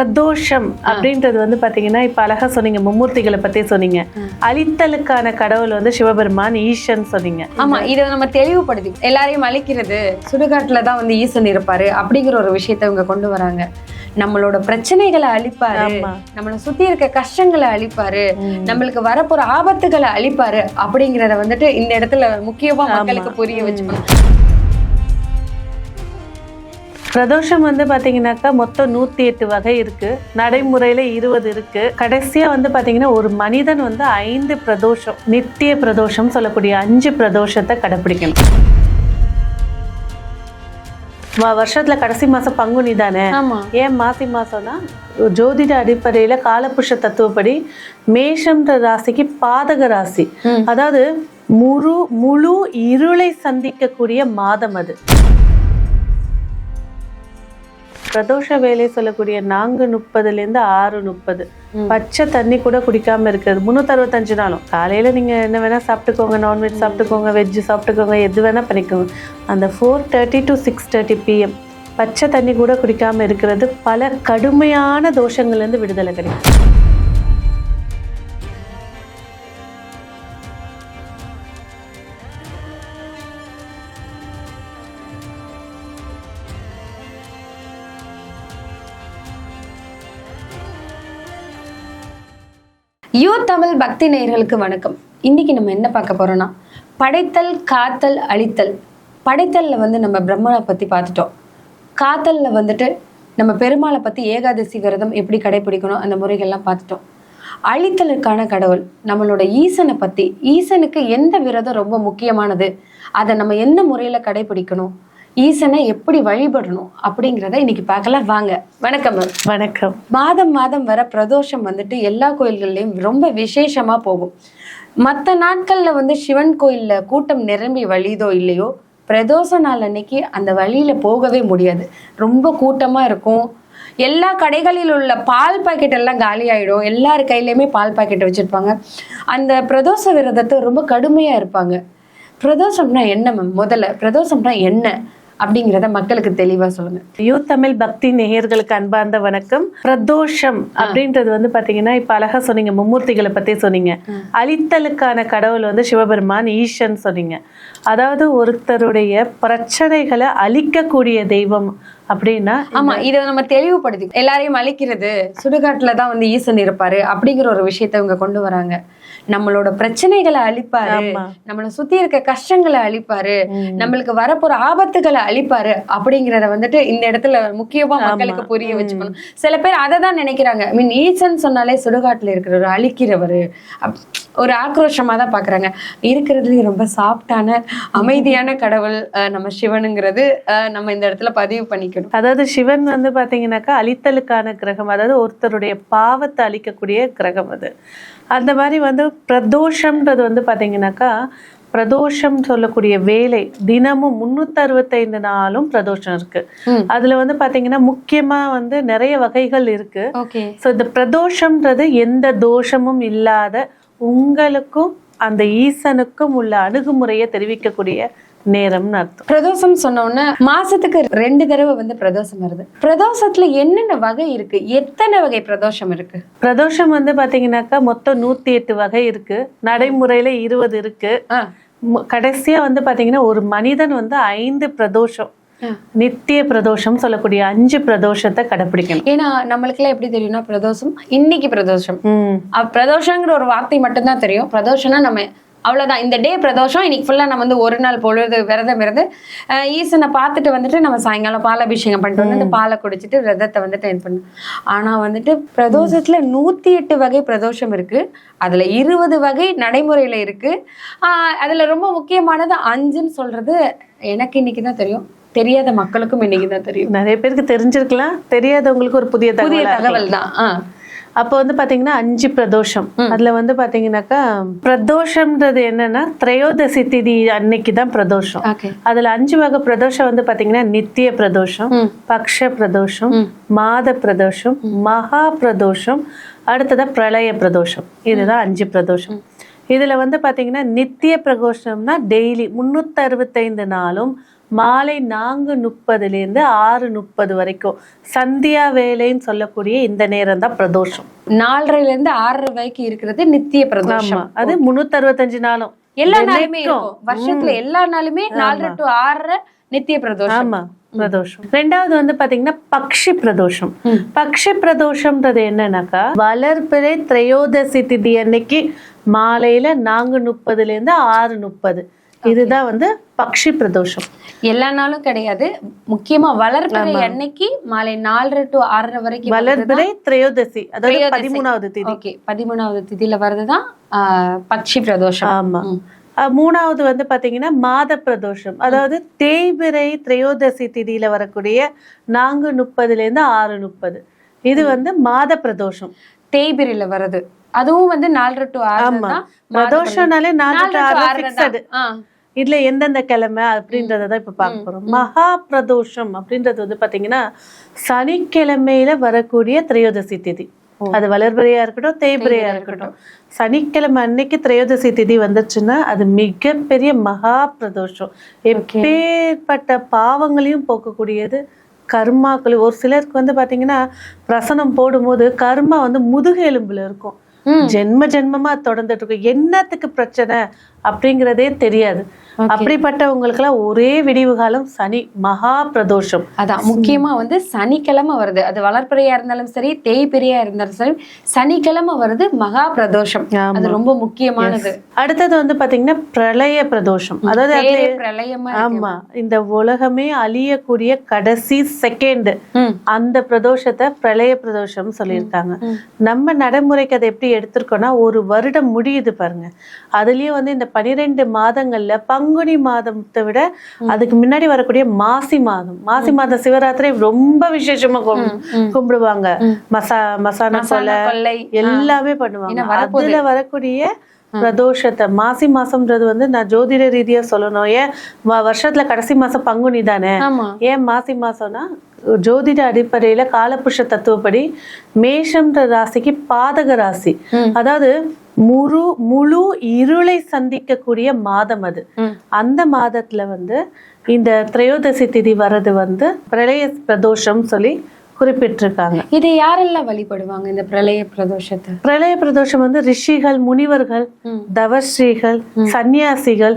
பிரதோஷம் அப்படின்றது வந்து பாத்தீங்கன்னா இப்ப அழகா சொன்னீங்க மும்மூர்த்திகளை பத்தி சொன்னீங்க. அழித்தலுக்கான கடவுள் வந்து சிவபெருமான் ஈசன் சொன்னீங்க. ஆமா இதை நம்ம தெளிவுபடுத்தி எல்லாரையும் அழிக்கிறது சுடுகாட்டுல தான் வந்து ஈசன் இருப்பாரு அப்படிங்கிற ஒரு விஷயத்தை இவங்க கொண்டு வராங்க. நம்மளோட பிரச்சனைகளை அழிப்பாரு. நம்மளை சுத்தி இருக்க கஷ்டங்களை அழிப்பாரு நம்மளுக்கு வரப்போற ஆபத்துகளை அழிப்பாரு அப்படிங்கறத வந்துட்டு இந்த இடத்துல முக்கியமா மக்களுக்கு புரிய வச்சுக்கணும். பிரதோஷம் வந்து பாத்தீங்கன்னாக்கா மொத்தம் நூத்தி எட்டு வகை இருக்கு. நடைமுறையில இருபது இருக்கு. கடைசியா வந்து பாத்தீங்கன்னா ஒரு மனிதன் வந்து ஐந்து பிரதோஷம் நித்திய பிரதோஷம் சொல்லக்கூடிய அஞ்சு பிரதோஷத்தை கடைப்பிடிக்கணும். வருஷத்துல கடைசி மாசம் பங்குனி தானே? ஏன் மாசி மாசம்னா ஜோதிட அடிப்படையில காலபுருஷ தத்துவப்படி மேஷம்ன்ற ராசிக்கு பாதக ராசி. அதாவது முழு முழு இருளை சந்திக்கக்கூடிய மாதம் அது. பிரதோஷ வேலை சொல்லக்கூடிய நான்கு முப்பதுல இருந்து ஆறு முப்பது. பச்சை தண்ணி கூட குடிக்காம இருக்கிறது. முந்நூற்றி அறுபத்தஞ்சு நாளும். காலையில நீங்க என்ன வேணா சாப்பிட்டுக்கோங்க நான்வெஜ் சாப்பிட்டுக்கோங்க வெஜ் சாப்பிட்டுக்கோங்க எது வேணா பண்ணிக்கோங்க. அந்த four thirty to six thirty PM பச்சை தண்ணி கூட குடிக்காம இருக்கிறது பல கடுமையான தோஷங்கள்ல இருந்து விடுதலை கிடைக்கும். யூ தமிழ் பக்தி நேயர்களுக்கு வணக்கம். இன்னைக்கு நம்ம என்ன பார்க்க போறோம்னா படைத்தல் காத்தல் அழித்தல். படைத்தல்ல வந்து நம்ம பிரம்மனை பத்தி பார்த்துட்டோம். காத்தல்ல வந்துட்டு நம்ம பெருமாளை பத்தி ஏகாதசி விரதம் எப்படி கடைபிடிக்கணும் அந்த முறைகள்லாம் பார்த்துட்டோம். அழித்தலுக்கான கடவுள் நம்மளோட ஈசனை பத்தி ஈசனுக்கு எந்த விரதம் ரொம்ப முக்கியமானது அதை நம்ம என்ன முறையில கடைபிடிக்கணும் ஈசனை எப்படி வழிபடணும் அப்படிங்கிறத இன்னைக்கு பார்க்கலாம். வாங்க. வணக்கம் மேம் வணக்கம். மாதம் மாதம் வர பிரதோஷம் வந்துட்டு எல்லா கோயில்கள்லையும் ரொம்ப விசேஷமா போகும். மற்ற நாட்கள்ல வந்து சிவன் கோயில்ல கூட்டம் நிரம்பி வழியுதோ இல்லையோ பிரதோஷ நாள் அன்னைக்கு அந்த வழியில போகவே முடியாது. ரொம்ப கூட்டமா இருக்கும். எல்லா கடைகளில் உள்ள பால் பாக்கெட் எல்லாம் காலி ஆயிடும். எல்லார் கையிலயுமே பால் பாக்கெட் வச்சிருப்பாங்க. அந்த பிரதோஷ விரதத்தை ரொம்ப கடுமையா இருப்பாங்க. பிரதோஷம்னா என்ன மேம் முதல்ல பிரதோஷம்னா என்ன? அப்படிங்கிறத மக்களுக்கு தெளிவா சொல்லுங்க. யூ தமிழ் பக்தி நேயர்களுக்கு அன்பார்ந்த வணக்கம். பிரதோஷம் அப்படின்றது வந்து பாத்தீங்கன்னா இப்ப அழகா சொன்னீங்க மும்மூர்த்திகளை பத்தி சொன்னீங்க. அழித்தலுக்கான கடவுள் வந்து சிவபெருமான் ஈசன் சொன்னீங்க. அதாவது ஒருத்தருடைய பிரச்சனைகளை அழிக்கக்கூடிய தெய்வம் அப்படின்னா ஆமா இதை நம்ம தெளிவுபடுத்தி எல்லாரையும் அழிக்கிறது சுடுகாட்டுல தான் வந்து ஈசன் இருப்பாரு அப்படிங்கிற ஒரு விஷயத்த இவங்க கொண்டு வராங்க. நம்மளோட பிரச்சனைகளை அழிப்பாரு. நம்மளை சுத்தி இருக்க கஷ்டங்களை அழிப்பாரு. நம்மளுக்கு வரப்போற ஆபத்துகளை அழிப்பாரு அப்படிங்கறத வந்துட்டு இந்த இடத்துல முக்கியமா மக்களுக்கு. புரிய. வச்சுக்கணும். சில பேர் அதை தான் நினைக்கிறாங்க. மீன் ஈசன் சொன்னாலே சுடுகாட்டுல இருக்கிறவர் அழிக்கிறவர். ஒரு ஆக்ரோஷமா தான் பாக்குறாங்க. இருக்கிறதுலயும் ரொம்ப சாஃப்டான அமைதியான கடவுள் அஹ், நம்ம சிவனுங்கிறது நம்ம இந்த இடத்துல பதிவு பண்ணிக்கணும். அதாவது சிவன் வந்து பாத்தீங்கன்னாக்கா அழித்தலுக்கான கிரகம். அதாவது ஒருத்தருடைய பாவத்தை அழிக்கக்கூடிய கிரகம் அது. அந்த மாதிரி வந்து பிரதோஷம்ன்றது வந்து பாத்தீங்கன்னாக்கா பிரதோஷம் சொல்லக்கூடிய வேலை தினமும் முன்னூத்தி அறுபத்தைந்து நாளும் பிரதோஷம் இருக்கு. அதுல வந்து பாத்தீங்கன்னா முக்கியமா வந்து நிறைய வகைகள் இருக்கு. ஸோ இந்த பிரதோஷம்ன்றது எந்த தோஷமும் இல்லாத உங்களுக்கும் அந்த ஈசனுக்கும் உள்ள அணுகுமுறையை தெரிவிக்கக்கூடிய நேரம்னு அர்த்தம். பிரதோஷம் சொன்ன உடனே மாசத்துக்கு ரெண்டு தடவை வந்து பிரதோஷம் வருது. பிரதோஷத்துல என்னென்ன வகை இருக்கு? எத்தனை வகை பிரதோஷம் இருக்கு? பிரதோஷம் வந்து பாத்தீங்கன்னாக்கா மொத்தம் நூத்தி எட்டு வகை இருக்கு. நடைமுறையில இருபது இருக்கு. கடைசியா வந்து பாத்தீங்கன்னா ஒரு மனிதன் வந்து ஐந்து பிரதோஷம். நித்திய பிரதோஷம் சொல்லக்கூடிய அஞ்சு பிரதோஷத்தை கடைப்பிடிக்கணும். ஏன்னா நம்மளுக்கெல்லாம் எப்படி தெரியும்னா பிரதோஷம் இன்னைக்கு பிரதோஷம். பிரதோஷங்கிற ஒரு வார்த்தை மட்டும்தான் தெரியும். பிரதோஷம்னா நம்ம அவ்வளவுதான். இந்த டே பிரதோஷம் இன்னைக்கு ஃபுல்லா நம்ம வந்து ஒரு நாள் பொழுது விரதம் இருந்து ஈசனை பார்த்துட்டு வந்துட்டு நம்ம சாயங்காலம் பாலாபிஷேகம் பண்ணிட்டு வந்து அந்த பாலை குடிச்சிட்டு விரதத்தை வந்துட்டு என் பண்ணு ஆனா வந்துட்டு பிரதோஷத்துல நூத்தி எட்டு வகை பிரதோஷம் இருக்கு. அதுல இருபது வகை நடைமுறையில இருக்கு. ஆஹ் அதுல ரொம்ப முக்கியமானது அஞ்சுன்னு சொல்றது எனக்கு இன்னைக்கு தான் தெரியும். தெரியாத மக்களுக்கும் இன்னைக்கு தான் தெரியும். நிறைய பேருக்கு தெரிஞ்சிருக்கலாம். தெரியாதவங்களுக்கு ஒரு புதிய புதிய தகவல் தான். ஆஹ். அப்போ வந்து பாத்தீங்கன்னா அஞ்சு பிரதோஷம். அதுல வந்து பாத்தீங்கன்னாக்கா பிரதோஷம்ன்றது என்னன்னா திரையோதசி திதி அன்னைக்கு தான் பிரதோஷம் அதுல அஞ்சு வகை பிரதோஷம் வந்து பாத்தீங்கன்னா நித்திய பிரதோஷம். பக்ஷ பிரதோஷம். மாத பிரதோஷம் மகா பிரதோஷம் அடுத்ததா பிரளய பிரதோஷம். இதுதான் அஞ்சு பிரதோஷம். இதுல வந்து பாத்தீங்கன்னா நித்திய பிரதோஷம்னா டெய்லி முன்னூத்தி அறுபத்தைந்து நாளும் மாலை நான்கு முப்பதுலேருந்து ஆறு முப்பது வரைக்கும் சந்தியா வேலைன்னு சொல்லக்கூடிய இந்த நேரம் தான் பிரதோஷம். நாலரைல இருந்து ஆறரை வரைக்கும் இருக்கிறது நித்திய பிரதோஷம். அது முன்னூத்தி அறுபத்தஞ்சு நாளும். எல்லா நாளுமே வருஷத்துல எல்லா நாளுமே நாலரை டு ஆறரை நித்திய பிரதோஷம். ஆமா பிரதோஷம். ரெண்டாவது வந்து பாத்தீங்கன்னா பக்ஷி பிரதோஷம். பக்ஷி பிரதோஷம்ன்றது என்னன்னாக்கா வளர்பிறை திரையோதசி திதி அன்னைக்கு மாலையில நான்கு முப்பதுல இருந்து ஆறு முப்பது. இதுதான் வந்து பக்ஷி பிரதோஷம். எல்லா நாளும் கிடையாது. முக்கியமா வளர்ப்பிறை அன்னைக்கு மாலை நாலரை டு ஆறரை வரைக்கும் வளர்பிறை திரையோதசி. அதாவது. பதிமூணாவது திதி. ஓகே பதிமூணாவது திதியில வர்றதுதான் பக்ஷி பிரதோஷம். ஆமா. மூணாவது வந்து பாத்தீங்கன்னா மாத பிரதோஷம். அதாவது தேய்பிறை திரையோதசி திதியில வரக்கூடிய நான்கு முப்பதுல இருந்து ஆறு முப்பது. இது வந்து மாத பிரதோஷம். தேய்பிரில வருது அதுவும் வந்து நாலரை டு ஆறு தான் பிரதோஷம்னாலே நாலு ஆறு ஃபிக்ஸடு இதுல எந்தெந்த கிழமை அப்படின்றத தான் இப்ப பார்க்க போறோம். மகா பிரதோஷம் அப்படின்றது வந்து பாத்தீங்கன்னா சனிக்கிழமையில வரக்கூடிய திரையோதசி திதி. அது வளர்பிறையா இருக்கட்டும் தேய்பிறையா இருக்கட்டும். சனிக்கிழமை அன்னைக்கு திரையோதசி திதி வந்துச்சுன்னா அது மிகப்பெரிய மகா பிரதோஷம். எப்பேற்பட்ட பாவங்களையும் போக்கக்கூடியது கர்மாக்கள். ஒரு சிலருக்கு வந்து பாத்தீங்கன்னா பிரசனம் போடும்போது கர்மா வந்து முதுகு எலும்புல இருக்கும். ஜென்ம ஜென்மமா தொடர்ந்துட்டு இருக்கும் என்னத்துக்கு பிரச்சனை? அப்படிங்கிறதே தெரியாது. அப்படிப்பட்டவங்களுக்கெல்லாம் ஒரே விடிவு காலம் சனி மகா பிரதோஷம். அதான் முக்கியமா வந்து சனிக்கிழமை வருது. அது வளர்ப்பிறையா இருந்தாலும் சரி தேய்பிறையா இருந்தாலும் சரி சனிக்கிழமை வருது மகா பிரதோஷம். அது ரொம்ப முக்கியமானது. அடுத்தது வந்து பாத்தீங்கன்னா பிரளய பிரதோஷம். அதாவது பிரளயமா. ஆமா இந்த உலகமே அழியக்கூடிய கடைசி செகண்ட். அந்த பிரதோஷத்தை பிரளய பிரதோஷம் சொல்லியிருக்காங்க. நம்ம நடைமுறைக்கு அதை எப்படி எடுத்திருக்கோம்னா ஒரு வருடம் முடியுது பாருங்க. அதுலயும் வந்து இந்த பனிரெண்டு மாதங்கள்ல பங்குனி மாதத்தை விட அதுக்கு முன்னாடி வரக்கூடிய மாசி மாதம். மாசி மாதம் சிவராத்திரி ரொம்ப விசேஷமா கும்- கும்பிடுவாங்க. மசா மசானா கொலை எல்லாமே பண்ணுவாங்க. அதுல வரக்கூடிய பிரதோஷத்தை மாசி மாசம்ன்றது வந்து நான் ஜோதிட ரீதியா சொல்லணும். ஏன்? வருஷத்துல கடைசி மாசம் பங்குனி தானே? ஏன் மாசி மாசம்னா ஜோதிட அடிப்படையில காலபுருஷ தத்துவப்படி மேஷம்ன்ற ராசிக்கு பாதக ராசி. அதாவது முழு முழு இருளை சந்திக்கக்கூடிய மாதம் அது. அந்த மாதத்துல வந்து இந்த திரையோதசி திதி வர்றது வந்து பிரளய பிரதோஷம் சொல்லி குறிப்பிட்டிருக்காங்க. இதை யாரெல்லாம் வழிபடுவாங்க இந்த பிரளய பிரதோஷத்தை? பிரளய பிரதோஷம் வந்து ரிஷிகள் முனிவர்கள். தவஸ்ரீகள் சன்னியாசிகள்.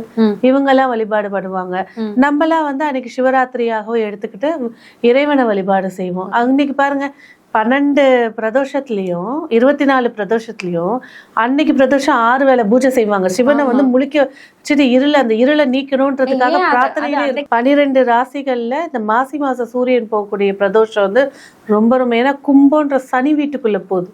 இவங்கெல்லாம் வழிபாடு பண்ணுவாங்க நம்மலாம் வந்து அன்னைக்கு சிவராத்திரியாகவும் எடுத்துக்கிட்டு இறைவனை வழிபாடு செய்வோம். அன்னைக்கு பாருங்க பன்னெண்டு பிரதோஷத்துலயும் இருபத்தி நாலு பிரதோஷத்துலயும் அன்னைக்கு பிரதோஷம் ஆறு வேளை பூஜை செய்வாங்க. சிவனை வந்து முழிக்க வச்சுட்டு இருள அந்த இருளை பிரார்த்தனையில இருக்கு. பன்னிரெண்டு ராசிகள்ல இந்த மாசி மாச சூரியன் போகக்கூடிய பிரதோஷம் வந்து ரொம்ப ரொம்ப ஏன்னா கும்பம்ன்ற சனி வீட்டுக்குள்ள போகுது.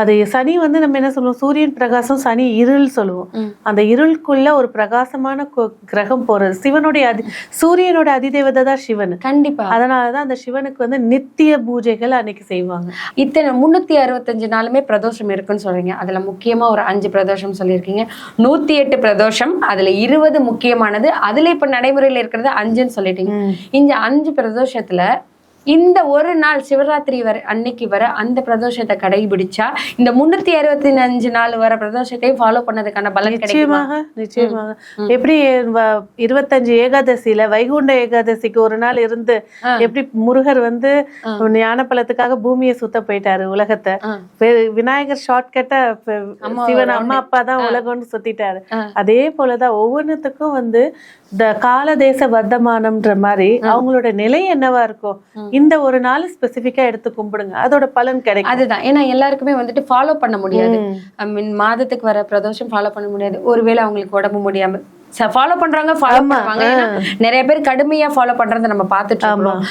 அது சனி வந்து நம்ம என்ன சொல்லுவோம்? சூரியன் பிரகாசம் சனி இருள் சொல்லுவோம். அந்த இருளுக்குள்ள ஒரு பிரகாசமான கிரகம் போறது. சிவனுடைய அதி சூரியனோட அதிதேவதை தான் சிவன். கண்டிப்பா. அதனாலதான் அந்த சிவனுக்கு வந்து நித்திய பூஜைகள் அன்னைக்கு செய்வாங்க. இத்தனை முன்னூத்தி அறுபத்தஞ்சு நாளுமே பிரதோஷம் இருக்குன்னு சொல்றீங்க. அதுல முக்கியமா ஒரு அஞ்சு பிரதோஷம் சொல்லியிருக்கீங்க. நூத்தி எட்டு பிரதோஷம் அதுல இருபது முக்கியமானது. அதுல இப்ப நடைமுறையில இருக்கிறது அஞ்சுன்னு சொல்லிட்டீங்க. இந்த அஞ்சு பிரதோஷத்துல இந்த ஒரு நாள் சிவராத்திரி வர அன்னைக்கு வர அந்த பிரதோஷத்தை கடைபிடிச்சா இந்த முன்னூத்தி அறுபத்தி அஞ்சு நாள் வர பிரதோஷத்தையும் ஃபாலோ பண்ணதுக்கான பலன் நிச்சயமாக நிச்சயமாக. எப்படி இருபத்தஞ்சு ஏகாதசியில வைகுண்ட ஏகாதசிக்கு ஒரு நாள் இருந்து எப்படி முருகர் வந்து ஞானப்பழத்துக்காக பூமியை சுத்த போயிட்டாரு உலகத்தை. விநாயகர் ஷார்ட்கட்டா சிவன் அம்மா. அப்பா தான் உலகம்னு சுத்திட்டாரு. அதே போலதான் ஒவ்வொன்றுத்துக்கும் வந்து இந்த கால தேச வர்த்தமானம்ன்ற மாதிரி அவங்களோட நிலை என்னவா இருக்கும் இந்த ஒரு நாள் ஸ்பெசிபிக்கா எடுத்து கும்பிடுங்க. அதோட பலன் கிடைக்கும். அதுதான். ஏன்னா எல்லாருக்குமே வந்துட்டு ஃபாலோ பண்ண முடியாது. ஐ மீன் மாதத்துக்கு வர பிரதோஷம் ஃபாலோ பண்ண முடியாது. ஒருவேளை அவங்களுக்கு உடம்பு முடியாம ஃபாலோ பண்றாங்க ஃபாலோ பண்ணுவாங்க. நிறைய பேர் கடுமையா ஃபாலோ பண்றதை நம்ம பார்த்துட்டு இருக்கோம்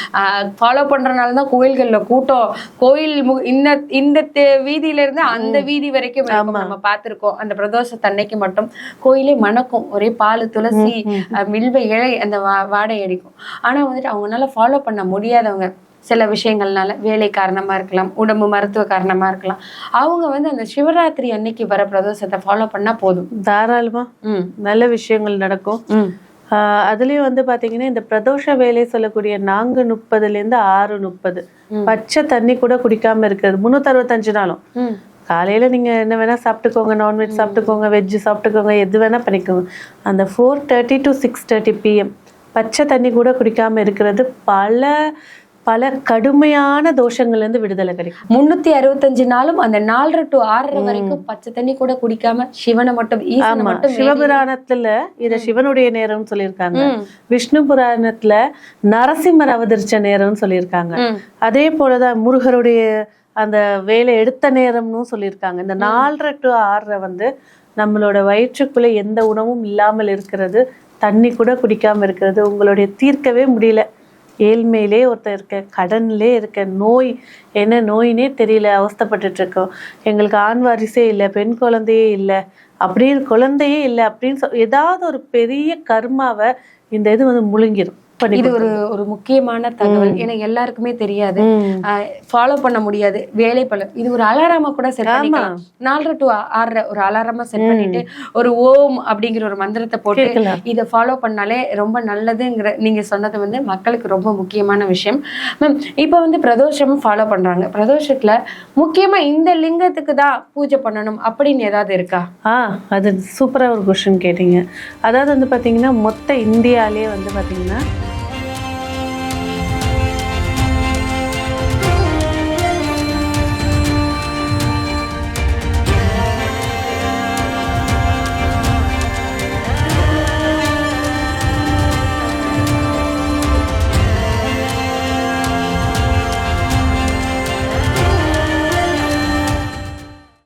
ஃபாலோ பண்றதுனால தான் கோயில்கள்ல கூட்டம் கோயில் இந்த இந்த தெ- வீதியில இருந்து அந்த வீதி வரைக்கும். நம்ம பார்த்திருக்கோம். அந்த பிரதோஷத்தன்னைக்கு மட்டும். கோயிலே மணக்கும். ஒரே பால் துளசி அஹ், வில்வ இலை அந்த வாடை அடிக்கும். ஆனா வந்துட்டு அவங்களால ஃபாலோ பண்ண முடியாதவங்க சில விஷயங்கள்னால வேலை காரணமா இருக்கலாம் உடம்பு மருத்துவ காரணமா இருக்கலாம். அவங்க வந்து அந்த சிவராத்திரி அன்னைக்கு வர பிரதோஷத்தை ஃபாலோ பண்ணா போதும். தாராளமா ம். நல்ல விஷயங்கள் நடக்கும். அதுலயும் வந்து பாத்தீங்கன்னா இந்த பிரதோஷ வேலை சொல்லக்கூடிய நான்கு முப்பதுல இருந்து ஆறு முப்பது. பச்சை தண்ணி கூட குடிக்காம இருக்கிறது. முன்னூத்தி அறுபத்தஞ்சு நாளும். காலையில நீங்க என்ன வேணா சாப்பிட்டுக்கோங்க நான்வெஜ் சாப்பிட்டுக்கோங்க வெஜ் சாப்பிட்டுக்கோங்க எது வேணா பண்ணிக்கோங்க. அந்த four thirty to six thirty PM பச்சை தண்ணி கூட குடிக்காம இருக்கிறது பல பல கடுமையான தோஷங்கள்ல இருந்து விடுதலை கிடைக்கும். முன்னூத்தி அறுபத்தஞ்சு நாளும் அந்த நாலரை டு ஆறரை வரைக்கும் பச்சை தண்ணி கூட குடிக்காம சிவனை மட்டும் ஆமா. சிவபுராணத்துல இத சிவனுடைய நேரம்னு சொல்லியிருக்காங்க. விஷ்ணு புராணத்துல நரசிம்மர் அவதரிச்ச நேரம்னு சொல்லியிருக்காங்க. அதே போலதான் முருகருடைய அந்த வேலை எடுத்த நேரம்னு சொல்லியிருக்காங்க. இந்த நாலரை டு ஆறரை வந்து நம்மளோட வயிற்றுக்குள்ள எந்த உணவும் இல்லாமல் இருக்கிறது தண்ணி கூட குடிக்காம இருக்கிறது உங்களுடைய தீர்க்கவே முடியல. ஏழ்மையிலே ஒருத்தர் இருக்க கடன்லே இருக்க நோய் என்ன நோயினே தெரியல அவஸ்தைப்பட்டுட்டு இருக்கோம் எங்களுக்கு ஆண் வாரிசே இல்லை பெண் குழந்தையே இல்லை அப்படின்னு குழந்தையே இல்லை அப்படின்னு சொல் ஏதாவது ஒரு பெரிய கர்மாவை இந்த இது வந்து முழுங்கிடும் பண்ணி இது ஒரு ஒரு முக்கியமான தகவல். ஏன்னா எல்லாருக்குமே தெரியாது. ஃபாலோ பண்ண முடியாது. வேலை பல இது ஒரு அலாரமா கூட செட். பண்ணிக்கலாம். நாலரை டு ஆறரை ஒரு அலாரமா செட் பண்ணிட்டு ஒரு ஓம் அப்படிங்கிற ஒரு மந்திரத்தை போட்டு. இதை ஃபாலோ பண்ணாலே ரொம்ப நல்லதுங்கிற நீங்க சொன்னது வந்து மக்களுக்கு ரொம்ப முக்கியமான விஷயம். மேம் இப்போ வந்து பிரதோஷமும் ஃபாலோ பண்றாங்க. பிரதோஷத்துல முக்கியமா இந்த லிங்கத்துக்கு தான் பூஜை பண்ணணும் அப்படின்னு ஏதாவது இருக்கா? ஆ அது சூப்பராக ஒரு கொஷின் கேட்டீங்க. அதாவது வந்து பார்த்தீங்கன்னா மொத்த இந்தியாவிலே வந்து பார்த்தீங்கன்னா